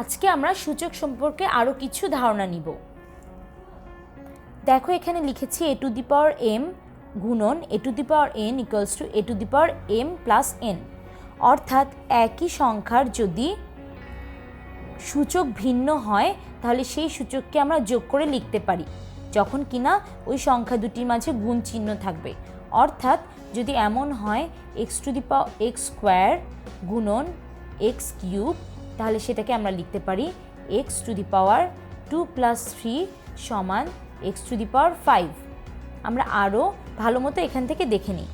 আজকে আমরা সূচক সম্পর্কে আরও কিছু ধারণা নিব। দেখো এখানে লিখেছি এ টু দি পাওয়ার এম গুণন A to the power N equals to A to the power M plus N. অর্থাৎ একই সংখ্যার যদি সূচক ভিন্ন হয়, তাহলে সেই সূচককে আমরা যোগ করে লিখতে পারি। যখন কিনা ওই সংখ্যা দুটির মাঝে গুণ চিহ্ন থাকবে। অর্থাৎ যদি এমন হয়, X to the power X square গুণন এক্স কিউব তাহলে সেটাকে আমরা লিখতে পারি X to the power two plus three সমান X to the power five আমরা আরও ভালো মতো এখান থেকে দেখে নিই।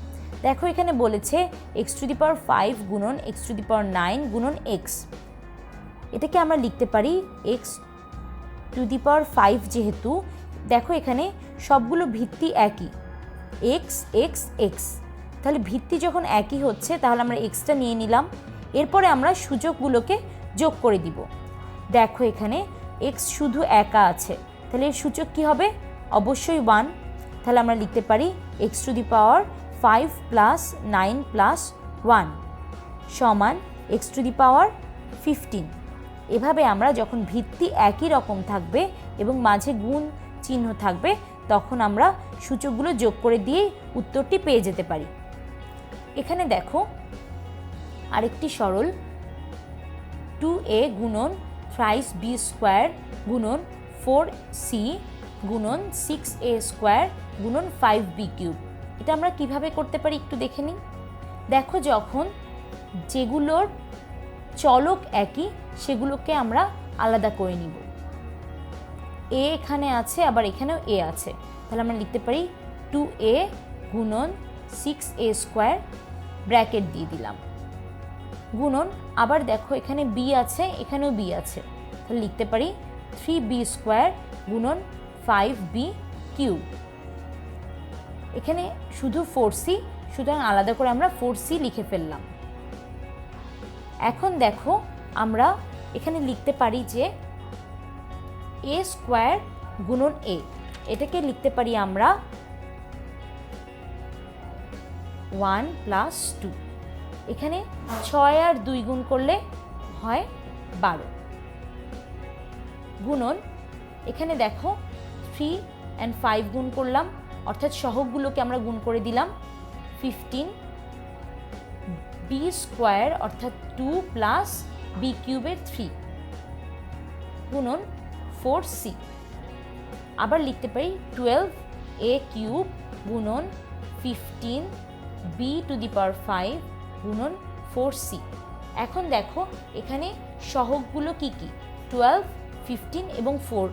দেখো এখানে বলেছে X to the power five গুণন X to the power nine গুণন এক্স এটাকে আমরা লিখতে পারি X to the power five যেহেতু, দেখো এখানে সবগুলো ভিত্তি একই। এক্স এক্স এক্স তাহলে ভিত্তি যখন একই হচ্ছে, তাহলে আমরা এক্সটা নিয়ে নিলাম। এরপরে আমরা সূচকগুলোকে যোগ করে দিব। দেখো এখানে এক্স শুধু একা আছে। তাহলে এর সূচক কী হবে? অবশ্যই ওয়ান তাহলে আমরা লিখতে পারি X to the power five plus nine plus one সমান X to the power fifteen এভাবে আমরা যখন ভিত্তি একই রকম থাকবে এবং মাঝে গুণ চিহ্ন থাকবে, তখন আমরা সূচকগুলো যোগ করে দিয়েই উত্তরটি পেয়ে যেতে পারি। এখানে দেখো আরেকটি সরল টু এ গুণন থ্রাইস বি স্কোয়ার গুণন ফোর সি গুণন সিক্স এ স্কোয়ার গুণন ফাইভ বি কিউব এটা আমরা কীভাবে করতে পারি একটু দেখে নিই। দেখো যখন যেগুলোর চলক একই, সেগুলোকে আমরা আলাদা করে নিব। এ এখানে আছে, আবার এখানেও এ আছে। তাহলে আমরা লিখতে পারি টু এ গুণন সিক্স এ স্কোয়ার ব্র্যাকেট দিয়ে দিলাম। গুণন, আবার দেখো এখানে বি আছে, এখানেও বি আছে। তাহলে লিখতে পারি থ্রি বি স্কোয়ার গুণন ফাইভ বি কিউ এখানে শুধু ফোর সি সুতরাং আলাদা করে আমরা ফোর সি লিখে ফেললাম। এখন দেখো আমরা এখানে লিখতে পারি যে এ স্কোয়ার গুণন এ এটাকে লিখতে পারি আমরা ওয়ান প্লাস টু এখানে ছয় আর দুই গুণ করলে হয় বারো। গুণন, এখানে দেখো থ্রি অ্যান্ড ফাইভ গুণ করলাম, অর্থাৎ সহগগুলোকে আমরা গুণ করে দিলাম ফিফটিন বি স্কোয়ার অর্থাৎ টু প্লাস বি কিউবের থ্রি গুণন ফোর সি আবার লিখতে পারি টুয়েলভ এ কিউব গুণন fifteen B to the power five গুণন ফোর সি। এখন দেখো, এখানে সহগগুলো কি কি? টুয়েলভ ফিফটিন এবং ফোর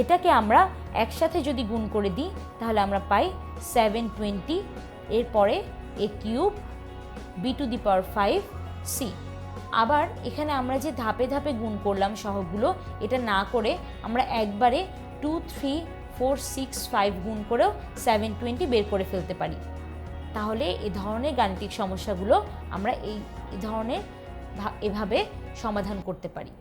এটাকে আমরা একসাথে যদি গুণ করে দিই, তাহলে আমরা পাই সেভেন টোয়েন্টি এরপরে A cube B to the power five C আবার এখানে আমরা যে ধাপে ধাপে গুণ করলাম সহগুলো এটা না করে আমরা একবারে two three four six five গুণ করেও সেভেন টোয়েন্টি বের করে ফেলতে পারি। তাহলে এ ধরনের গাণিতিক সমস্যাগুলো আমরা এই ধরনের এভাবে সমাধান করতে পারি।